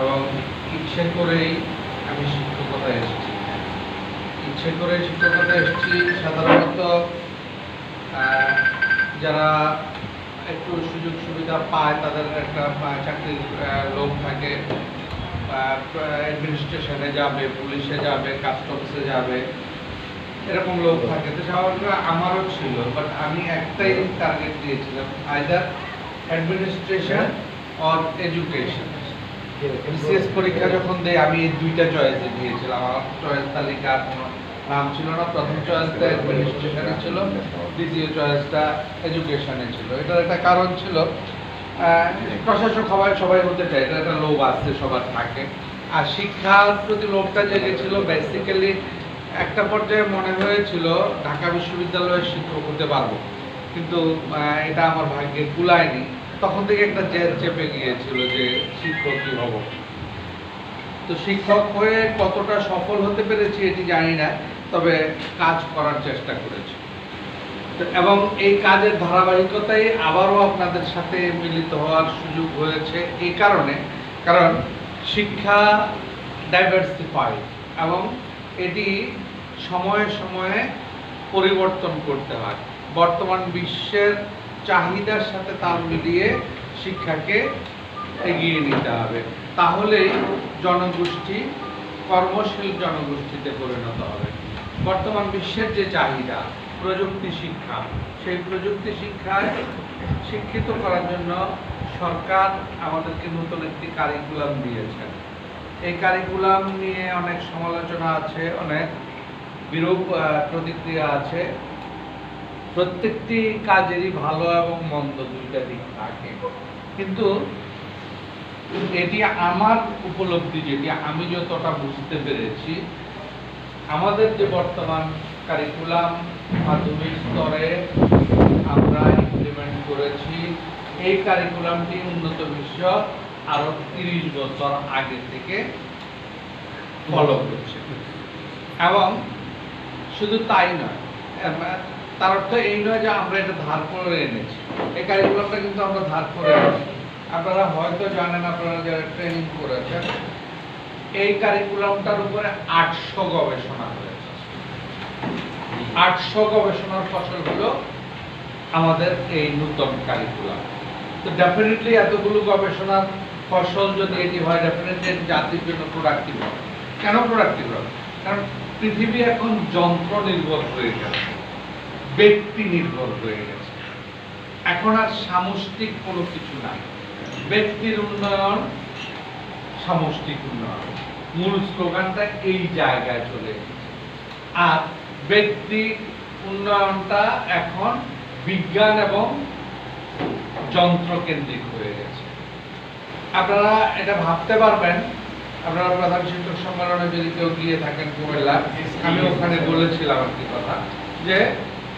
এবং ইচ্ছে করেই আমি শিক্ষকতায় এসেছি। ইচ্ছে করে শিক্ষকতা এসেছি সাধারণত যারা একটু সুযোগ সুবিধা পায়, তাদের একটা চাকরির লোভ থাকে অ্যাডমিনিস্ট্রেশনে যাবে পুলিশে যাবে কাস্টমসে যাবে, এরকম লোক থাকে। তো স্বাভাবিক আমারও ছিল বাট আমি একটাই টার্গেট দিয়েছিলাম either administration or education BCS পরীক্ষা যখন দেয় আমি দুইটা চয়েসে দিয়েছিলাম। আমার চয়েস তালিকার কোনো নাম ছিল না। প্রথম চয়েসটা অ্যাডমিনিস্ট্রেশনে ছিল দ্বিতীয় চয়েসটা এডুকেশনে ছিল। এটার একটা কারণ ছিল প্রশাসক সবাই সবাই হতে চায় এটা একটা লোভ আছে সবার থাকে। আর শিক্ষার প্রতি লোভটা জেগেছিল বেসিক্যালি একটা পর্যায়ে মনে হয়েছিল ঢাকা বিশ্ববিদ্যালয়ের শিক্ষক হতে পারব। কিন্তু এটা আমার ভাগ্যে কুলায়নি। তখন থেকে একটা জেদ চেপে গিয়েছিল যে শিক্ষকই হব? তো শিক্ষক হয়ে কতটা সফল হতে পেরেছি এটি জানি না, তবে কাজ করার চেষ্টা করেছি। এবং এই কাজের ধারাবাহিকতায় আবারও আপনাদের সাথে মিলিত হওয়ার সুযোগ হয়েছে এই কারণে, কারণ শিক্ষা ডাইভার্সিফাই এবং এটি সময়ে সময়ে পরিবর্তন করতে হয়। বর্তমান বিশ্বের চাহিদার সাথে তাল মিলিয়ে শিক্ষাকে এগিয়ে নিতে হবে। তাহলেই জনগোষ্ঠী, কর্মশীল জনগোষ্ঠীতে পরিণত হবে। বর্তমান বিশ্বের যে চাহিদা, প্রযুক্তি শিক্ষা, সেই প্রযুক্তি শিক্ষায় শিক্ষিত করার জন্য সরকার আমাদেরকে নতুন একটি কারিকুলাম দিয়েছেন এই কারিকুলাম নিয়ে অনেক সমালোচনা আছে, অনেক বিরূপ প্রতিক্রিয়া আছে। প্রত্যেকটি কাজেরই ভালো এবং মন্দ দুইটা দিক থাকে। কিন্তু এটি আমার উপলব্ধি, যেটি আমি যতটা বুঝতে পেরেছি, আমাদের যে বর্তমান কারিকুলাম মাধ্যমিক স্তরে আমরা ইমপ্লিমেন্ট করেছি, এই কারিকুলামটি উন্নত বিশ্ব আরও তিরিশ বছর আগে থেকে ফলো করছে। এবং শুধু তাই নয় তার অর্থ এই নয় যে আমরা এটা ধার করে এনেছি। এই কারিকুলামটা কিন্তু আমরা ধার করে এনেছি। আপনারা হয়তো জানেন, আপনারা যারা ট্রেনিং করেছেন, এই কারিকুলামটার উপরে আটশো গবেষণা হয়েছে। আটশো গবেষণার ফসল হলো আমাদের এই নূতন কারিকুলাম তো ডেফিনেটলি এতগুলো গবেষণার ফসল যদি এটি হয় ডেফিনেটলি জাতির জন্য প্রোডাক্টিভ হবে। কেন প্রোডাক্টিভ হবে? কারণ পৃথিবী এখন যন্ত্র নির্ভর হয়ে গেছে। ব্যক্তি নির্ভর হয়ে গেছে। এখন আর সামষ্টিক কোনো কিছু নাই। ব্যক্তির উন্নয়ন, সামষ্টিক উন্নয়ন। মূল স্লোগানটা এই জায়গায় চলে আর ব্যক্তি উন্নয়নটা এখন বিজ্ঞান এবং যন্ত্রকেন্দ্রিক হয়ে গেছে। আপনারা এটা ভাবতে পারবেন। আপনারা প্রধান শিক্ষক সম্মেলনে যদি কেউ গিয়ে থাকেন কুমিল্লা আমি ওখানে বলেছিলাম একটি কথা, যে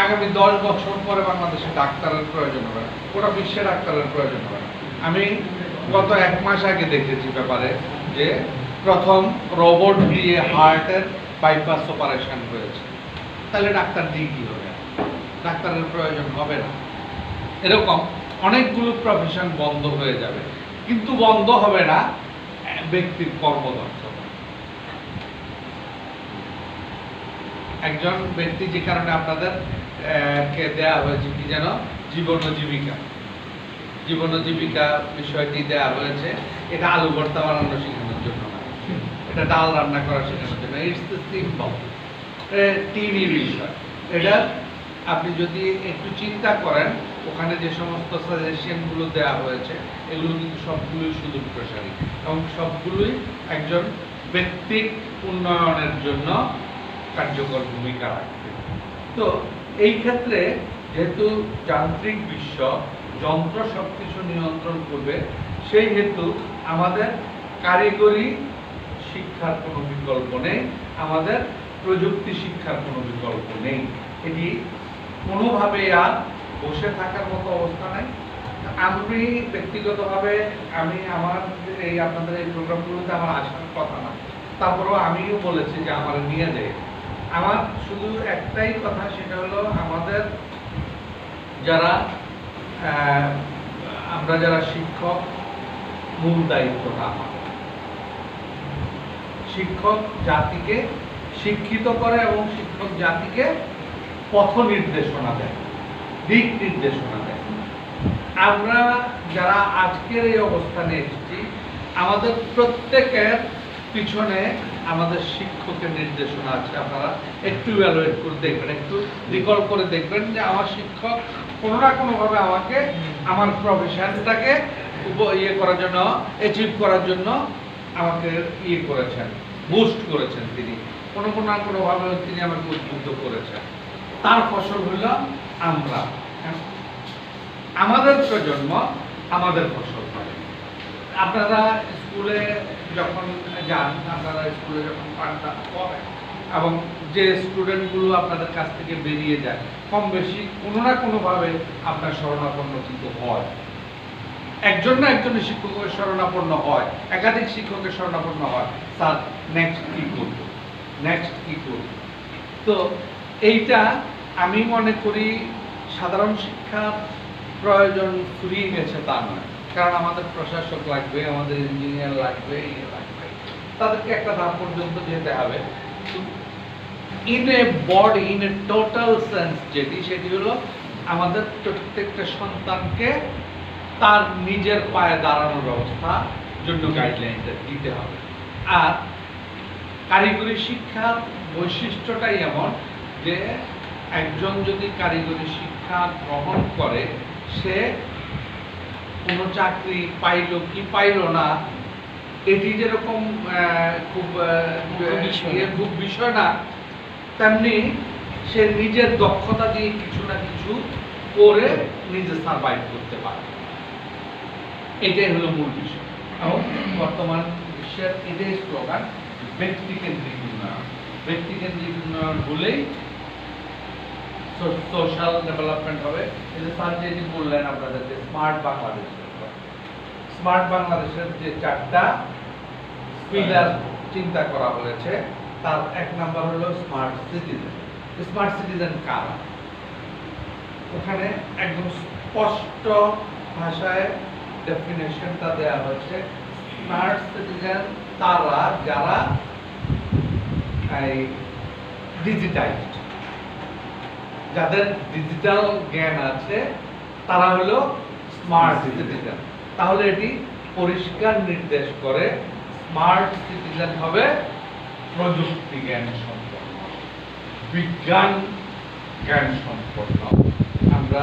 আগামী দশ বছর পরে বাংলাদেশে ডাক্তারের প্রয়োজন হবে গোটা বিশ্বে ডাক্তারের প্রয়োজন হবে আমি গত এক মাস আগে দেখেছি ব্যাপারে যে প্রথম রোবট দিয়ে হার্টের বাইপাস অপারেশন হয়েছে। তাহলে ডাক্তার দিয়ে কি হবে? ডাক্তারের প্রয়োজন হবে না। এরকম অনেকগুলো প্রফেশন বন্ধ হয়ে যাবে। কিন্তু বন্ধ হবে না, ব্যক্তির কর্মদক্ষতা একজন ব্যক্তি যে কারণে আপনাদের কে দেয়া হয়েছে কি যেন? জীবন জীবিকা। জীবন জীবিকা বিষয়টি দেয়া হয়েছে। এটা আলু ভর্তা বানানো শেখানোর জন্য না। এটা ডাল রান্না করা শেখানোর জন্য। ইটস দ্য সিম্পল টিভি বিষয়। এটা আপনি যদি একটু চিন্তা করেন, ওখানে যে সমস্ত সাজেশনগুলো দেওয়া হয়েছে, এগুলো কিন্তু সবগুলোই সুদূর প্রসারী। এবং সবগুলোই একজন ব্যক্তিক উন্নয়নের জন্য কার্যকর ভূমিকা রাখবে। তো এই ক্ষেত্রে যেহেতু যান্ত্রিক বিশ্ব, যন্ত্র সবকিছু নিয়ন্ত্রণ করবে, সেই হেতু আমাদের কারিগরি শিক্ষার কোনো বিকল্প নেই, আমাদের প্রযুক্তি শিক্ষার কোনো বিকল্প নেই। এটি কোনোভাবে আর বসে থাকার মতো অবস্থা নাই। আমি ব্যক্তিগতভাবে, আমি আমার এই আপনাদের এই প্রোগ্রামগুলোতে আমার আসার কথা না। তারপরেও আমিও বলেছি যে আমার নিয়ে যায়। আমার শুধু একটাই কথা, সেটা হলো আমাদের যারা আমরা যারা শিক্ষক, মূল দায়িত্বটা আমার। শিক্ষক জাতিকে শিক্ষিত করে এবং শিক্ষক জাতিকে পথ নির্দেশনা দেয়, দিক নির্দেশনা দেয়। আমরা যারা আজকের এই অবস্থানে এসেছি, আমাদের প্রত্যেকের পিছনে আমাদের শিক্ষকের নির্দেশনা আছে আপনারা একটু ইভ্যালুয়েট করে দেখবেন একটু রিকল করে দেখবেন যে আমার শিক্ষক কোনো না কোনোভাবে আমাকে আমার প্রফেশনটাকে ইয়ে করার জন্য অ্যাচিভ করার জন্য আমাকে ইয়ে করেছেন বুস্ট করেছেন তিনি। কোনো কোনো না কোনোভাবে তিনি আমাকে উদ্বুদ্ধ করেছেন। তার ফসল হলো আমরা। হ্যাঁ? আমাদের প্রজন্ম আমাদের ফসল হয় আপনারা স্কুলে যখন যান, আপনারা স্কুলে যখন পাঠদান করেন এবং যে স্টুডেন্টগুলো আপনাদের কাছ থেকে বেরিয়ে যায় কম বেশি কোনো না কোনোভাবে আপনার শরণাপন্ন কিন্তু হয়। একজন না একজনের শিক্ষকের শরণাপন্ন হয়, একাধিক শিক্ষকের শরণাপন্ন হয়। স্যার নেক্সট কি করব? নেক্সট কি করব? তো এইটা আমি মনে করি সাধারণ শিক্ষার প্রয়োজন ফুরিয়ে গেছে তা নয়। কারণ আমাদের প্রশাসক লাগবে, আমাদের ইঞ্জিনিয়ার লাগবে তাদেরকে একটা ধাপ পর্যন্ত যেতে হবে। In a body in a total sense যেটি, সেটি হলো আমাদের প্রত্যেকটা সন্তানকে তার নিজের পায়ে দাঁড়ানোর ব্যবস্থা জন্য গাইডলাইনটা দিতে হবে। আর কারিগরি শিক্ষার বৈশিষ্ট্যটাই এমন যে, একজন যদি কারিগরি শিক্ষা গ্রহণ করে, সে কোনো চাকরি পাইলো কি পাইলো না এটি যেরকম খুব খুব বিষয় না। তেমনি সে নিজের দক্ষতা দিয়ে কিছু না কিছু করে নিজে সার্ভাইভ করতে পারে। এটাই হলো মূল বিষয়। এবং বর্তমান বিশ্বের এটাই স্লোগান ব্যক্তিকেন্দ্রিক উন্নয়ন। ব্যক্তিকেন্দ্রিক উন্নয়ন হলেই সোশ্যাল ডেভেলপমেন্ট হবে। এই যে স্যার যেটি বললেন আপনাদের যে স্মার্ট বাংলাদেশ স্মার্ট বাংলাদেশের যে চারটা পিলার চিন্তা করা হয়েছে, তার এক নাম্বার হলো স্মার্ট সিটিজেন স্মার্ট সিটিজেন কারা? ওখানে একদম স্পষ্ট ভাষায় ডেফিনেশনটা দেওয়া হয়েছে। স্মার্ট সিটিজেন তারা, যারা এই ডিজিটাইজড যাদের ডিজিটাল জ্ঞান আছে তারা হলো স্মার্ট সিটিজেন তাহলে এটি পরিষ্কার নির্দেশ করে স্মার্ট সিটিজেন হবে প্রযুক্তি জ্ঞান সম্পন্ন বিজ্ঞান জ্ঞান সম্পন্ন। আমরা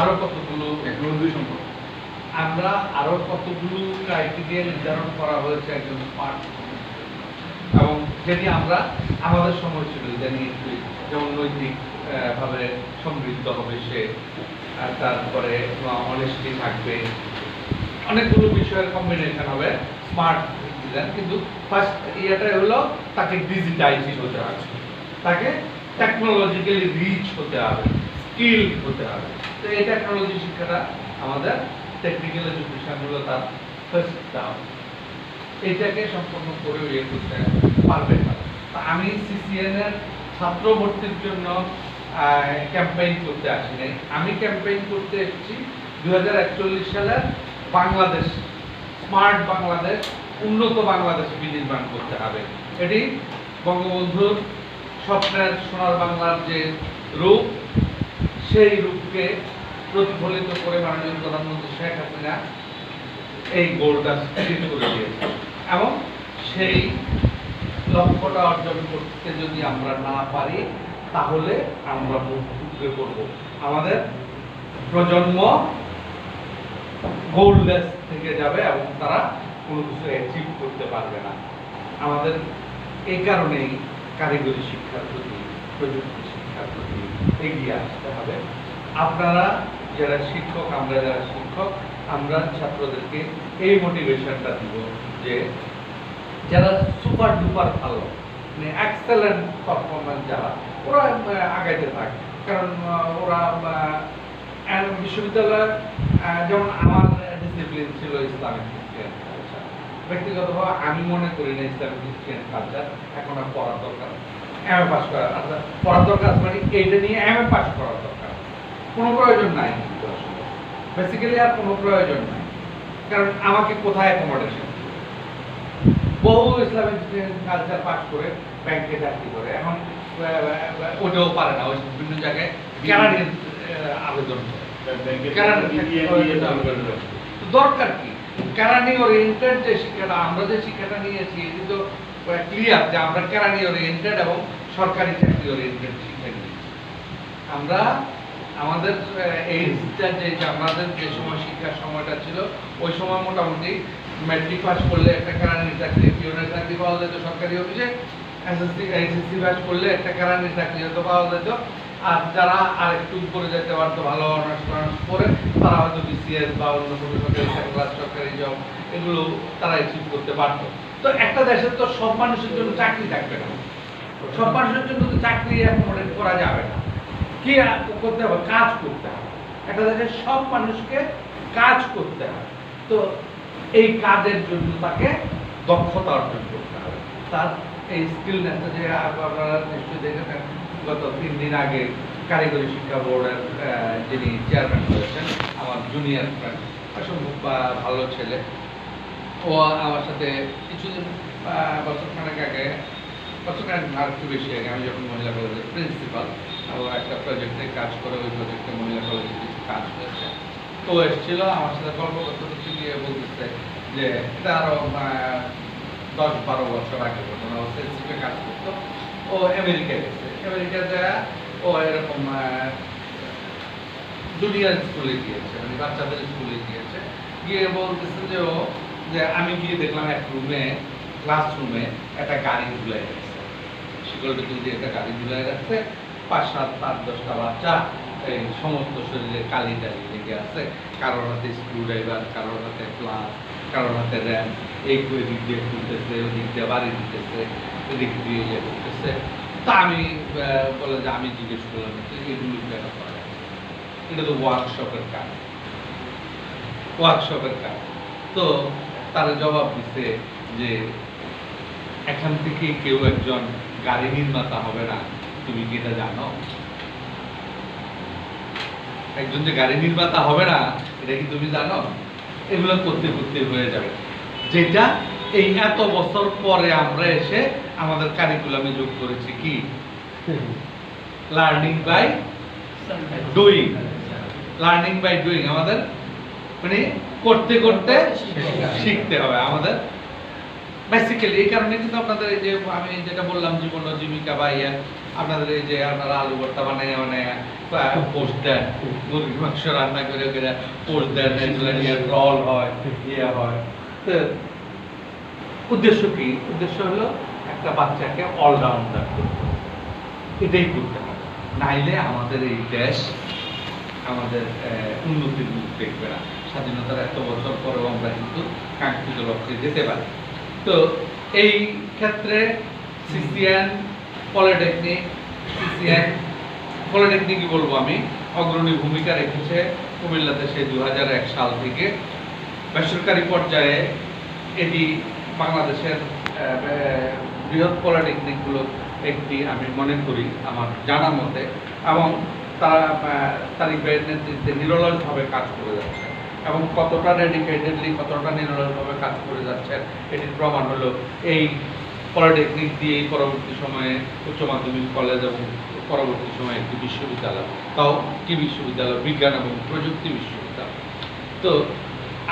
আরও কতগুলো টেকনোলজি সম্পর্কে আমরা আরও কতগুলো ক্রাইটেরিয়া নির্ধারণ করা হয়েছে একজন স্মার্ট এবং যেটি আমরা আমাদের সময় ছিল জানি একটু যেমন নৈতিক ভাবে সমৃদ্ধ হবে সে। আর তারপরে অনেস্টি থাকবে। অনেকগুলো বিষয়ের কম্বিনেশন হবে। স্মার্ট সিটিজেন কিন্তু ফার্স্ট ইয়েটা হলো তাকে ডিজিটাইজিং হতে হবে। তাকে টেকনোলজিক্যালি রিচ হতে হবে স্কিল হতে হবে। তো এই টেকনোলজি শিক্ষাটা আমাদের টেকনিক্যাল এডুকেশন হলো তার ফার্স্ট দাম এটাকে সম্পূর্ণ করে ইয়ে করতে পারবে না। আমি সিসিএন এর ছাত্র ভর্তির জন্য ক্যাম্পেইন করতে আসি নাই আমি ক্যাম্পেইন করতে এসেছি দুই সালের বাংলাদেশ স্মার্ট বাংলাদেশ, উন্নত বাংলাদেশ বিনির্মাণ করতে হবে। এটি বঙ্গবন্ধুর স্বপ্নের সোনার বাংলার যে রূপ, সেই রূপকে প্রতিফলিত করে মাননীয় প্রধানমন্ত্রী শেখ হাসিনা এই গোলটা স্থির করে দিয়েছে এবং সেই লক্ষ্যটা অর্জন করতে যদি আমরা না পারি তাহলে আমরা করব। আমাদের প্রজন্ম গোললেস থেকে যাবে এবং তারা কোনো কিছু অ্যাচিভ করতে পারবে না। আমাদের এই কারণেই কারিগরি শিক্ষার প্রতি, প্রযুক্তি শিক্ষার প্রতি এগিয়ে আসতে হবে। আপনারা যারা শিক্ষক, আমরা যারা শিক্ষক, আমরা ছাত্রদেরকে এই মোটিভেশনটা দিব যে যারা সুপার ডুপার ভালো এক্সেলেন্ট পারফরমেন্স যারা, ওরা আগাইতে থাকে কারণ ওরা বিশ্ববিদ্যালয়ে যেমন আমার ডিসিপ্লিন ছিল ইসলামিক ক্রিশ্চিয়ান ব্যক্তিগতভাবে আমি মনে করি না ইসলামিক ক্রিশ্চিয়ান কালচার এখন আর পড়ার দরকার এম এ পাস করা পড়ার দরকার মানে এইটা নিয়ে এম এ পাস করার দরকার কোনো প্রয়োজন নাই কিন্তু বেসিক্যালি আর কোনো প্রয়োজন নাই। কারণ আমাকে কোথায় অ্যাকোমোডেশন বহু ইসলামিক কালচার পাস করে ব্যাংকে চাকরি করে। এখন ওটাও পারে না ওই বিভিন্ন জায়গায় কেরানির আবেদন করে। দরকার কি? কেরানি ওরিয়েন্টেড যে শিক্ষাটা আমরা যে শিক্ষাটা নিয়েছি এটি তো ক্লিয়ার যে আমরা কেরানি ওরিয়েন্টেড এবং সরকারি চাকরি ওরিয়েন্টেড শিক্ষা নিয়েছি। আমরা আমাদের এইজটা যে যে আমাদের যে সময় শিক্ষার সময়টা ছিল ওই সময় মোটামুটি ম্যাট্রিক পাস করলে একটা কেরানির চাকরি পিওনের চাকরি পাওয়া যেত সরকারি অফিসে। এসএসসি এসএসসি পাস করলে একটা কেরানির চাকরি হয়তো পাওয়া যেত। আর যারা আর একটু উপরে যেতে পারতো, ভালো অনার্স টনার্স করে তারা হয়তো বিসিএস বা অন্য কোনো সরকারি ক্লাস সরকারি জব এগুলো তারা অ্যাচিভ করতে পারতো। তো একটা দেশের তো সব মানুষের জন্য চাকরি থাকবে না। সব মানুষের জন্য তো চাকরি অ্যাকোমোডেট করা যাবে না। কি করতে হবে? কাজ করতে হবে। একটা দেশের সব মানুষকে কাজ করতে হবে। তো এই কাজের জন্য তাকে দক্ষতা অর্জন করতে হবে। তার এই স্কিলনেসটা যে আপনারা নিশ্চয়ই দেখেছেন গত তিন দিন আগে কারিগরি শিক্ষা বোর্ডের যিনি চেয়ারম্যান হয়েছেন আমার জুনিয়র ফ্রেন্ড অসম্ভব ভালো ছেলে। ও আমার সাথে কিছুদিন বছরখানেক আগে বছরখানেক আর একটু বেশি আগে আমি যখন মহিলা কলেজের প্রিন্সিপাল ও একটা প্রজেক্টে কাজ করে ওই প্রজেক্টে মহিলা কলেজে কিছু কাজ হয়েছে তো এসেছিল আমার সাথে গল্প করতে করতে গিয়ে বলতেছে যে আহ, দশ বারো বছর আগে ঘটনা ও সেন্সিপে কাজ করতো। ও আমেরিকায় গেছে। আমেরিকাতে ও এরকম জুনিয়র স্কুলে গিয়েছে মানে বাচ্চাদের স্কুলে গিয়েছে। গিয়ে বলতেছে যে, ও, যে আমি গিয়ে দেখলাম এক রুমে ক্লাসরুমে একটা গাড়ি ঝুলাই রাখছে। শিকলটা তুলতে একটা গাড়ি ঝুলাই রাখছে, পাঁচ সাত, পাঁচ দশটা বাচ্চা, এই সমস্ত শরীরে কালি টালি লেগে আছে। কারোর হাতে স্ক্রু ড্রাইভার কারোর হাতে প্লাস কারোর হাতে র্যাম, এই দিক দিয়ে খুলতেছে ওই দিক দিয়ে বাড়ি দিতেছে এদিক দিয়ে ইয়ে করতেছে। তা আমি বলে যে আমি জিজ্ঞেস করলাম এগুলো কেন করা এটা তো ওয়ার্কশপের কাজ। ওয়ার্কশপের কাজ। তো তারা জবাব দিছে যে, এখান থেকে কেউ একজন গাড়ি নির্মাতা হবে না। তুমি কি এটা জানো? একজন যে গাড়ি নির্মাতা হবে না, এটা কি তুমি জানো? এগুলো করতে করতে হয়ে যাবে। যেটা এই এত বছর পরে আমরা এসে আমাদের কারিকুলামে যোগ করেছি কি? Learning by doing learning by doing আমাদের মানে করতে করতে শিখতে হবে। আমাদের বেসিক্যালি এই কারণে কিন্তু আপনাদের এই যে আমি যেটা বললাম জীবন জীবিকা বা ইয়ে আপনাদের এই যে আপনারা আলু ভর্তা বানায় মানে পোস্ট দেন মুরগি মাংস রান্না করে করে পোস্ট দেন রল হয় ইয়ে হয়। উদ্দেশ্য কি? উদ্দেশ্য হলো একটা বাচ্চাকে অলরাউন্ডার করতে এটাই করতে হবে। নাইলে আমাদের এই দেশ, আমাদের উন্নতির মুখ দেখবে না। স্বাধীনতার এত বছর পরেও আমরা কিন্তু কাঙ্ক্ষিত লক্ষ্যে যেতে পারি। তো এই ক্ষেত্রে সিসিএন পলিটেকনিক সিসিএন পলিটেকনিকই বলব আমি, অগ্রণী ভূমিকা রেখেছে কুমিল্লাতে সেই দু সাল থেকে। বেসরকারি পর্যায়ে এটি বাংলাদেশের বৃহৎ পলিটেকনিকগুলো একটি আমি মনে করি আমার জানা মতে এবং তারা ভাইয়ের নেতৃত্বে নিরলসভাবে কাজ করে যাচ্ছে এবং কতটা ডেডিকেটেডলি কতটা নিরলসভাবে কাজ করে যাচ্ছে এটির প্রমাণ হলো এই পলিটেকনিক দিয়েই পরবর্তী সময়ে উচ্চ মাধ্যমিক কলেজ এবং পরবর্তী সময়ে একটি বিশ্ববিদ্যালয়। তাও কি বিশ্ববিদ্যালয় বিজ্ঞান এবং প্রযুক্তি বিশ্ববিদ্যালয়। তো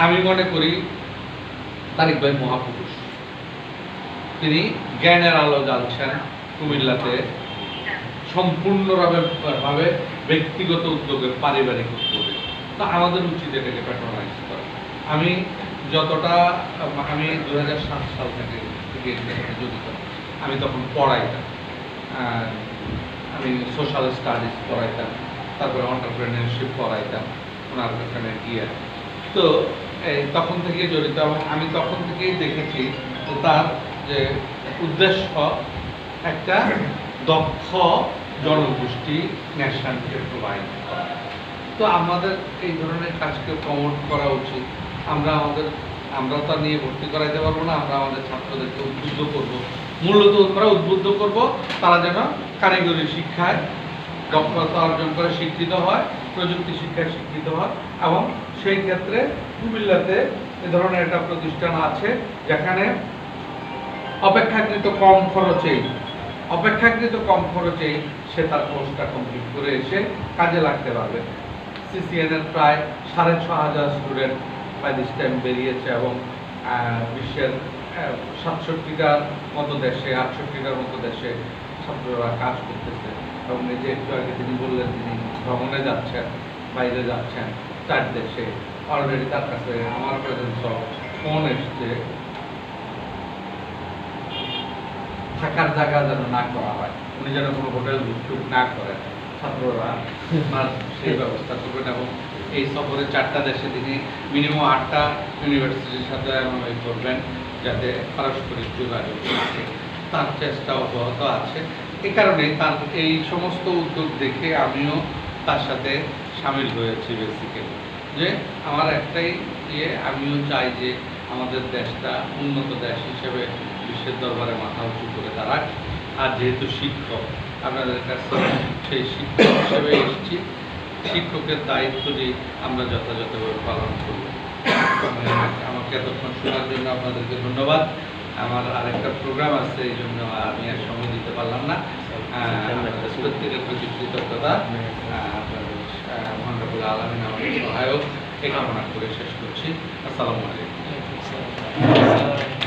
আমি মনে করি তারিক ভাই মহাপুরুষ। তিনি জ্ঞানের আলো জ্বালছেন কুমিল্লাতে সম্পূর্ণভাবে ভাবে ব্যক্তিগত উদ্যোগে পারিবারিক উদ্যোগে। তো আমাদের উচিত এটাকে প্যাট্রোনাইজ করা। আমি যতটা আম, আমি দু হাজার সাত সাল থেকে এর জড়িত আমি তখন পড়াইতাম। আমি সোশ্যাল স্টাডিজ পড়াইতাম। তারপরে অন্টারপ্রেনারশিপ পড়াইতাম। ওনার ওখানে গিয়ে। তো তখন থেকে জড়িত এবং আমি তখন থেকেই দেখেছি যে তার যে উদ্দেশ্য একটা দক্ষ জনগোষ্ঠী ন্যাশনকে প্রোভাইড করা। তো আমাদের এই ধরনের কাজকে প্রমোট করা উচিত। আমরা আমাদের আমরা তো নিয়ে ভর্তি করাইতে পারব না, আমরা আমাদের ছাত্রদেরকে উদ্বুদ্ধ করব। মূলত আমরা উদ্বুদ্ধ করব, তারা যেন কারিগরি শিক্ষায় দক্ষতা অর্জন করে শিক্ষিত হয়, প্রযুক্তি শিক্ষায় শিক্ষিত হয় এবং সেই ক্ষেত্রে কুমিল্লাতে এ ধরনের একটা প্রতিষ্ঠান আছে, যেখানে অপেক্ষাকৃত কম খরচেই অপেক্ষাকৃত কম খরচেই সে তার কোর্সটা কমপ্লিট করে এসে কাজে লাগতে পারবে। সিসিএন এর প্রায় সাড়ে ছ হাজার স্টুডেন্ট বাই দিস টাইম বেরিয়েছে এবং বিশ্বের সাতষট্টিটার মতো দেশে আটষট্টিটার মতো দেশে ছাত্ররা কাজ করতেছে। এবং এই যে একটু আগে তিনি বললেন তিনি ভ্রমণে যাচ্ছেন বাইরে যাচ্ছেন চার দেশে। অলরেডি তার কাছে আমার প্রেজেন্স ফোন এসছে। থাকার জায়গা যেন না করা হয়। উনি যেন কোনো হোটেল বুক না করেন। ছাত্ররা সেই ব্যবস্থা করবেন এবং এই সফরে চারটা দেশে তিনি মিনিমাম আটটা ইউনিভার্সিটির সাথে এমনভাবে করবেন যাতে পারস্পরিক যোগাযোগ থাকে। তার চেষ্টা অব্যাহত আছে। এই কারণে তার এই সমস্ত উদ্যোগ দেখে আমিও তার সাথে সামিল হয়েছি বেসিক্যালি যে আমার একটাই ইয়ে আমিও চাই যে আমাদের দেশটা উন্নত দেশ হিসেবে বিশ্বের দরবারে মাথা উঁচু করে দাঁড়াক। আর যেহেতু শিক্ষক, আপনাদের কাছে সেই শিক্ষক হিসেবে এসেছি। শিক্ষকের দায়িত্বটি আমরা যথাযথভাবে পালন করব। আমি- আমাকে এতক্ষণ শোনার জন্য আপনাদেরকে ধন্যবাদ। আমার আরেকটা প্রোগ্রাম আছে, এই জন্য আমি আর সময় দিতে পারলাম না। প্রত্যেকের প্রতি কৃতজ্ঞতা। মহানরবুল আলমিন আমাদের সহায়ক। এই কামনা করে শেষ করছি। আসসালামু আলাইকুম।